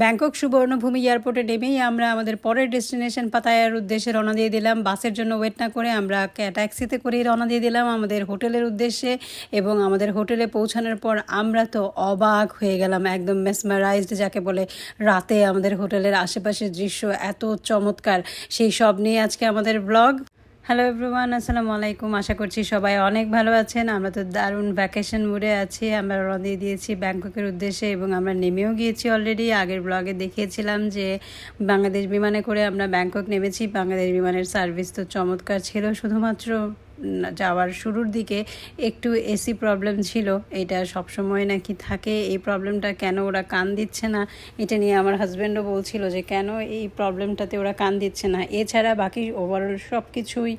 Bangkok সুবর্ণভূমি এয়ারপোর্টে নেমেই আমরা আমাদের পরের ডেস্টিনেশন পাতায়ার উদ্দেশ্যে রওনা দিয়ে দিলাম। বাসের জন্য ওয়েট না করে আমরা ট্যাক্সিতে করেই রওনা দিয়ে দিলাম আমাদের হোটেলের উদ্দেশ্যে এবং আমাদের হোটেলে পৌঁছানোর পর আমরা তো অবাক হয়ে গেলাম, একদম মেসমারাইজড যাকে বলে। রাতে আমাদের হোটেলের আশেপাশের দৃশ্য এত চমৎকার। সেই সব নিয়ে আজকে আমাদের ব্লগ হ্যালো এভরিওয়ান আসসালামু আলাইকুম আশা করছি সবাই অনেক ভালো আছেন। আমরা তো দারুণ ভ্যাকেশন মুডে আছি। আমরা রওনা দিয়ে দিয়েছি ব্যাংককের উদ্দেশ্যে এবং আমরা নেমেও গিয়েছি অলরেডি আগের ব্লগে দেখিয়েছিলাম যে বাংলাদেশ বিমানে করে আমরা ব্যাংকক নেমেছি। বাংলাদেশ বিমানের সার্ভিস তো চমৎকার ছিল। শুধুমাত্র যাওয়ার শুরুর দিকে একটু এসি প্রবলেম ছিল। এটা সবসময় নাকি থাকে। এই প্রবলেমটা কেন ওরা কান দিচ্ছে না? এটা নিয়ে আমার হাজব্যান্ডও বলছিল যে, কেন এই প্রবলেমটাতে ওরা কান দিচ্ছে না? এছাড়া বাকি ওভারঅল সব কিছুই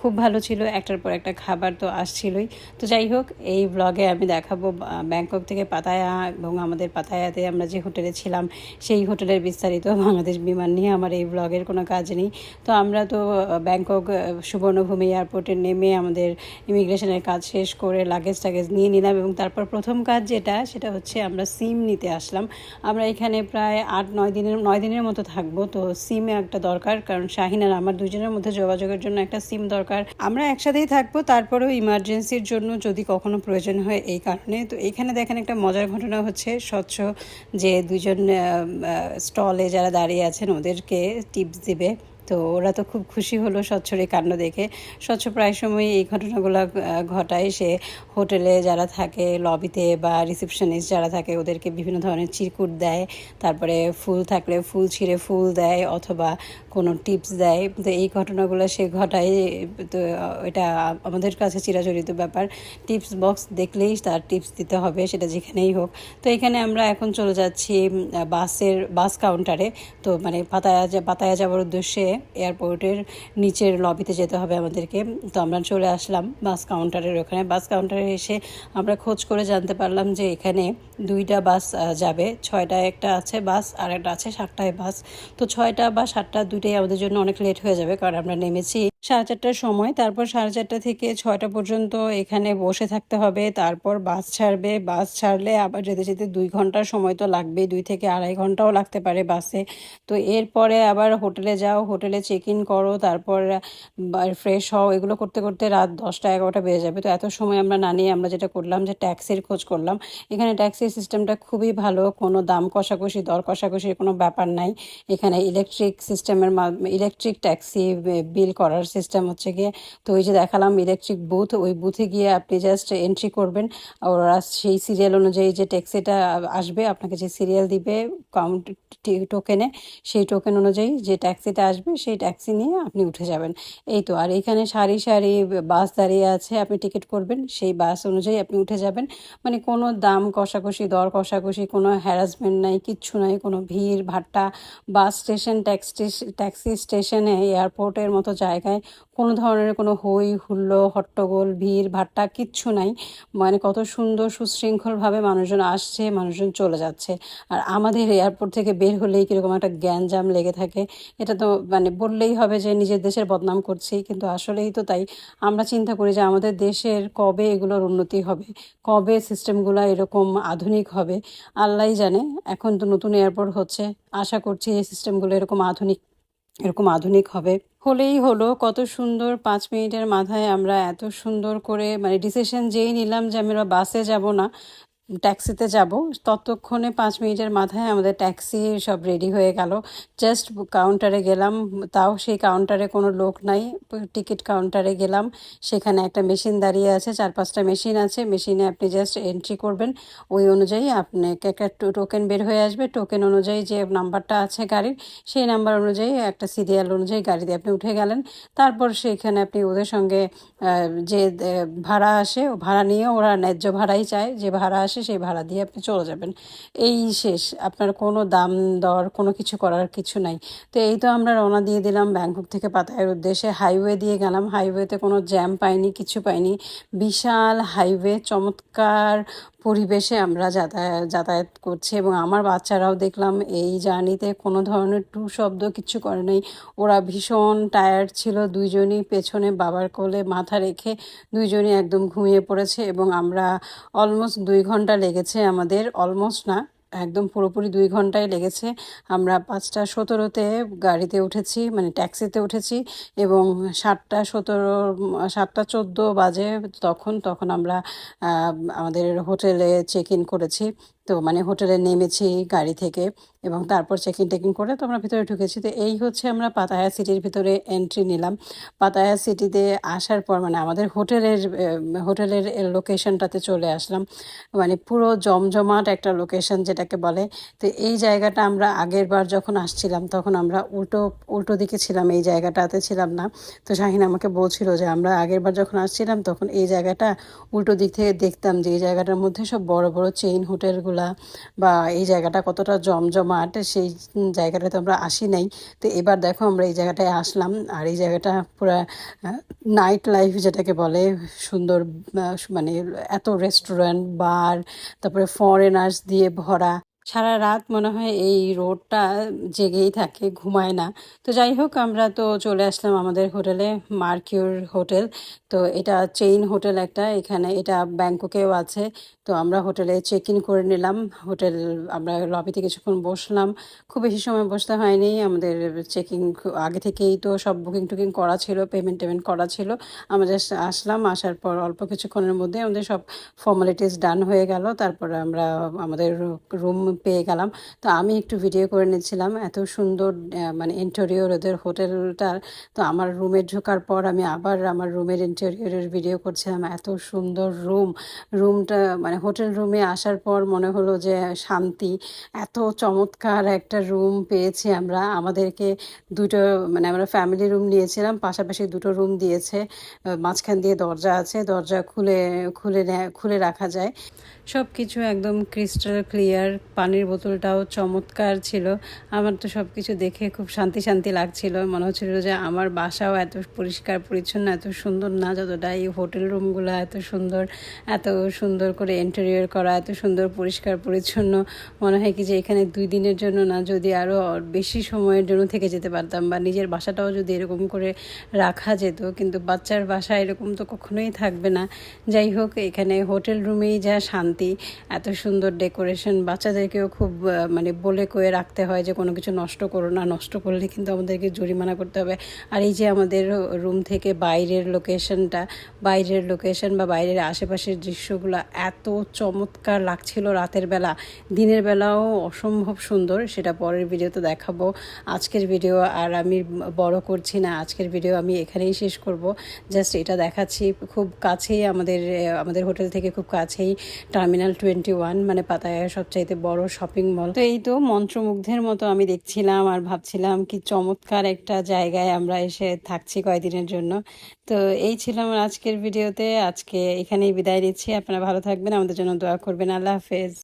খুব ভালো ছিল। একটার পর একটা খাবার তো আসছিলই। তো যাই হোক, এই ব্লগে আমি দেখাবো ব্যাংকক থেকে পাতায়া এবং আমাদের পাতায়াতে আমরা যে হোটেলে ছিলাম, সেই হোটেলের বিস্তারিত বাংলাদেশ বিমান নিয়ে আমার এই ব্লগের কোনো কাজ নেই। তো আমরা তো ব্যাংকক সুবর্ণভূমি এয়ারপোর্টে নেমে আমাদের ইমিগ্রেশনের কাজ শেষ করে লাগেজ টাগেজ নিয়ে নিলাম এবং তারপর প্রথম কাজ যেটা, সেটা হচ্ছে আমরা সিম নিতে আসলাম। আমরা এখানে প্রায় আট, নয় দিনের নয় দিনের মতো থাকব। তো সিম একটা দরকার, কারণ শাহিন আর আমার দুজনের মধ্যে যোগাযোগের জন্য একটা সিম দরকার। আমরা একসাথেই থাকব, তারপরেও ইমার্জেন্সির জন্য যদি কখনো প্রয়োজন হয় এই কারণে। তো এখানে দেখেন একটা মজার ঘটনা হচ্ছে, স্বচ্ছ যে দুজন স্টলে যারা দাঁড়িয়ে আছেন, ওদেরকে টিপস দিবে। তো ওরা তো খুব খুশি হলো স্বচ্ছর কাণ্ড দেখে। স্বচ্ছ প্রায় সময় এই ঘটনাগুলো ঘটায়। সে হোটেলে যারা থাকে, লবিতে বা রিসেপশনিস্ট যারা থাকে, ওদেরকে বিভিন্ন ধরনের চিরকুট দেয়। তারপরে ফুল থাকলে ফুল ছিঁড়ে ফুল দেয় অথবা কোনো টিপস দেয়। তো এই ঘটনাগুলো সে ঘটায়। তো এটা আমাদের কাছে চিরাচরিত ব্যাপার। টিপস বক্স দেখলেই তার টিপস দিতে হবে, সেটা যেখানেই হোক। তো এখানে আমরা এখন চলে যাচ্ছি বাসের, বাস কাউন্টারে। তো মানে পাতায়া পাতায়া যাওয়ার উদ্দেশ্যে এয়ারপোর্টের নিচের লবিতে যেতে হবে আমাদেরকে। তো আমরা চলে আসলাম বাস কাউন্টারের ওখানে। বাস কাউন্টারে এসে আমরা খোঁজ করে জানতে পারলাম যে এখানে দুইটা বাস যাবে। ছয়টায় একটা আছে বাস আর একটা আছে সাতটায় বাস। তো ছয়টা বা সাতটা দুইটাই আমাদের জন্য অনেক লেট হয়ে যাবে কারণ আমরা নেমেছি সাড়ে চারটার সময়, তারপর সাড়ে চারটা থেকে ছয়টা পর্যন্ত এখানে বসে থাকতে হবে। তারপর বাস ছাড়বে। বাস ছাড়লে আবার যেতে যেতে দুই ঘণ্টার সময় তো লাগবেই, দুই থেকে আড়াই ঘন্টাও লাগতে পারে বাসে। তো এরপরে আবার হোটেলে যাও, হোটেলে চেক ইন করো, তারপর ফ্রেশ হও। এগুলো করতে করতে রাত দশটা এগারোটা বেজে যাবে। তো এত সময় আমরা না নিয়ে আমরা যেটা করলাম যে ট্যাক্সির খোঁজ করলাম। এখানে ট্যাক্সির সিস্টেমটা খুবই ভালো। কোনো দাম কষাকষি, দর কষাকষির কোনো ব্যাপার নাই। এখানে ইলেকট্রিক সিস্টেমের ইলেকট্রিক ট্যাক্সি বিল করার সিস্টেম হচ্ছে গিয়ে, তো ওই যে দেখালাম ইলেকট্রিক বুথ ওই বুথে গিয়ে আপনি জাস্ট এন্ট্রি করবেন। ওরা সেই সিরিয়াল অনুযায়ী যে ট্যাক্সিটা আসবে, আপনাকে যে সিরিয়াল দিবে কাউন্ট টোকেনে সেই টোকেন অনুযায়ী যে ট্যাক্সিটা আসবে, সেই ট্যাক্সি নিয়ে আপনি উঠে যাবেন। এই তো, আর এখানে সারি সারি বাস দাঁড়িয়ে আছে, আপনি টিকিট করবেন, সেই বাস অনুযায়ী আপনি উঠে যাবেন। মানে কোনো দাম কষাকষি, দর কষাকষি, কোনো হ্যারাসমেন্ট নাই, কিচ্ছু নাই, কোনো ভিড়, ভাট্টা, বাস স্টেশন ট্যাক্সি ট্যাক্সি স্টেশনে এয়ারপোর্টের মতো জায়গায় কোনো ধরনের কোনো হই হুল্লো, হট্টগোল, ভিড়, ভাট্টা কিচ্ছু নাই। মানে কত সুন্দর, সুশৃঙ্খলভাবে মানুষজন আসছে, মানুষজন চলে যাচ্ছে। আর আমাদের এয়ারপোর্ট থেকে বের হলেই কীরকম একটা গ্যাঞ্জাম লেগে থাকে। এটা তো মানে বললেই হবে যে নিজের দেশের বদনাম করছি, কিন্তু আসলেই তো তাই। আমরা চিন্তা করি যে আমাদের দেশের কবে এগুলোর উন্নতি হবে, কবে সিস্টেমগুলো এরকম আধুনিক হবে। আল্লাহই জানে, এখন তো নতুন এয়ারপোর্ট হচ্ছে। আশা করছি এই সিস্টেমগুলো এরকম আধুনিক এরকম আধুনিক হবে। হলেই হলো কত সুন্দর পাঁচ মিনিটের মাথায় আমরা এত সুন্দর করে মানে ডিসিশন যেই নিলাম যে আমরা বাসে যাব না ট্যাক্সিতে যাব। ততক্ষণে পাঁচ মিনিটের মাথায় আমাদের ট্যাক্সি সব রেডি হয়ে গেল। জাস্ট কাউন্টারে গেলাম, তাও সেই কাউন্টারে কোনো লোক নাই টিকিট কাউন্টারে গেলাম। সেখানে একটা মেশিন দাঁড়িয়ে আছে, চার পাঁচটা মেশিন আছে। মেশিনে আপনি জাস্ট এন্ট্রি করবেন। ওই অনুযায়ী আপনাকে একটা টোকেন বের হয়ে আসবে। টোকেন অনুযায়ী যে নাম্বারটা আছে গাড়ির, সেই নাম্বার অনুযায়ী একটা সিরিয়াল অনুযায়ী গাড়িতে আপনি উঠে গেলেন। তারপর সেখানে আপনি ওদের সঙ্গে যে ভাড়া আসে ভাড়া নিয়ে ওরা ন্যায্য ভাড়াই চায়। যে ভাড়া আসে, সেই ভাড়া দিয়ে আপনি চলে যাবেন। এই শেষ। আপনার কোনো দাম দর, কোনো কিছু করার কিছু নাই। তো এই তো আমরা রওনা দিয়ে দিলাম ব্যাংকক থেকে পাতায়ের উদ্দেশ্যে। হাইওয়ে দিয়ে গেলাম। হাইওয়েতে কোনো জ্যাম পাইনি, কিছু পাইনি। বিশাল হাইওয়ে, চমৎকার পরিবেশে আমরা যাতায়াত যাতায়াত করছি এবং আমার বাচ্চারাও দেখলাম এই জার্নিতে কোনো ধরনের টু শব্দ কিছু করে নাই। ওরা ভীষণ টায়ার্ড ছিল, দুইজনই পেছনে বাবার কোলে মাথা রেখে দুইজনই একদম ঘুমিয়ে পড়েছে এবং আমরা অলমোস্ট দুই ঘণ্টা লেগেছে আমাদের অলমোস্ট না, একদম পুরোপুরি দুই ঘন্টায় লেগেছে। আমরা পাঁচটা সতেরোতে গাড়িতে উঠেছি মানে ট্যাক্সিতে উঠেছি এবং সাতটা সতেরো, সাতটা চোদ্দ বাজে তখন তখন আমরা আমাদের হোটেলে চেক ইন করেছি। তো মানে হোটেলে নেমেছি গাড়ি থেকে এবং তারপর চেক ইন টেকিং করে তো আমরা ভিতরে ঢুকেছি। তো এই হচ্ছে আমরা পাতায়া সিটির ভিতরে এন্ট্রি নিলাম। পাতায়া সিটিতে আসার পর মানে আমাদের হোটেলের হোটেলের লোকেশনটাতে চলে আসলাম। মানে পুরো জমজমাট একটা লোকেশন যেটাকে বলে। তো এই জায়গাটা আমরা আগের বার যখন আসছিলাম তখন আমরা উল্টো উল্টো দিকে ছিলাম, এই জায়গাটাতে ছিলাম না। তো শাহিন আমাকে বলছিল যে আমরা আগের বার যখন আসছিলাম তখন এই জায়গাটা উল্টো দিক থেকে দেখতাম যে এই জায়গাটার মধ্যে সব বড় বড় চেইন হোটেলগুলা বা এই জায়গাটা কতটা জমজমাট সেই জায়গাটাতে আমরা আসি নাই। তো এবার দেখো আমরা এই জায়গাটায় আসলাম আর এই জায়গাটা পুরো নাইট লাইফ যেটাকে বলে, সুন্দর মানে এত রেস্টুরেন্ট বার তারপরে ফরেনার্স দিয়ে ভরা। সারা রাত মনে হয় এই রোডটা জেগেই থাকে, ঘুমায় না। তো যাই হোক, আমরা তো চলে আসলাম আমাদের হোটেলে, মার্কিউর হোটেল। তো এটা চেইন হোটেল একটা, এখানে এটা ব্যাংককেও আছে। তো আমরা হোটেলে চেক ইন করে নিলাম। হোটেল, আমরা লবিতে কিছুক্ষণ বসলাম। খুব বেশি সময় বসতে হয়নি। আমাদের চেকিং আগে থেকেই তো সব বুকিং টুকিং করা ছিল পেমেন্ট টেমেন্ট করা ছিল। জাস্ট আসলাম, আসার পর অল্প কিছুক্ষণের মধ্যে আমাদের সব ফর্মালিটিস ডান হয়ে গেল। তারপরে আমরা আমাদের রুম পেয়ে গেলাম। তো আমি একটু ভিডিও করে নিচ্ছিলাম। এত সুন্দর মানে ইন্টেরিয়র ওদের হোটেলটার। তো আমার রুমে ঢোকার পর আমি আবার আমার রুমের ইন্টেরিয়রের ভিডিও করছিলাম। এত সুন্দর রুম রুমটা মানে হোটেল রুমে আসার পর মনে হলো যে শান্তি। এত চমৎকার একটা রুম পেয়েছি আমরা। আমাদেরকে দুটো মানে আমরা ফ্যামিলি রুম নিয়েছিলাম। পাশাপাশি দুটো রুম দিয়েছে। মাঝখান দিয়ে দরজা আছে। দরজা খুলে খুলে খুলে রাখা যায়। সব কিছু একদম ক্রিস্টাল ক্লিয়ার পানির বোতলটাও চমৎকার ছিল। আমার তো সব কিছু দেখে খুব শান্তি শান্তি লাগছিল। মনে হচ্ছিল যে আমার বাসাও এত পরিষ্কার, পরিচ্ছন্ন, এত সুন্দর না যতটা এই হোটেল রুমগুলো এত সুন্দর এত সুন্দর করে ইন্টেরিয়র করা, এত সুন্দর, পরিষ্কার, পরিচ্ছন্ন। মনে হয় কি যে এখানে দুই দিনের জন্য না যদি আরও বেশি সময়ের জন্য থেকে যেতে পারতাম বা নিজের বাসাটাও যদি এরকম করে রাখা যেত। কিন্তু বাচ্চার বাসা এরকম তো কখনোই থাকবে না। যাই হোক, এখানে হোটেল রুমেই যা শান্তি, এত সুন্দর ডেকোরেশন বাচ্চাদেরকেও খুব মানে বলে কয়ে রাখতে হয় যে কোনো কিছু নষ্ট করো না, নষ্ট করলে কিন্তু আমাদেরকে জরিমানা করতে হবে। আর এই যে আমাদের রুম থেকে বাইরের লোকেশনটা, বাইরের লোকেশন বা বাইরের আশেপাশের দৃশ্যগুলো এত চমৎকার লাগছিল রাতের বেলা। দিনের বেলাও অসম্ভব সুন্দর, সেটা পরের ভিডিওতে দেখাবো। আজকের ভিডিও আর আমি বড় করছি না, আজকের ভিডিও আমি এখানেই শেষ করব। জাস্ট এটা দেখাচ্ছি, খুব কাছেই আমাদের আমাদের হোটেল থেকে খুব কাছেই টার্মিনাল টোয়েন্টি ওয়ান মানে পাতায়ার সবচাইতে বড় শপিং মল তো এই তো মন্ত্রমুগ্ধের মতো আমি দেখছিলাম আর ভাবছিলাম কি চমৎকার একটা জায়গায় আমরা এসে থাকছি কয়দিনের জন্য। তো এই ছিল আমার আজকের ভিডিওতে আজকে এখানেই বিদায় নিচ্ছি। আপনারা ভালো থাকবেন। আমাদের জন্য দোয়া করবেন। আল্লাহ হাফেজ।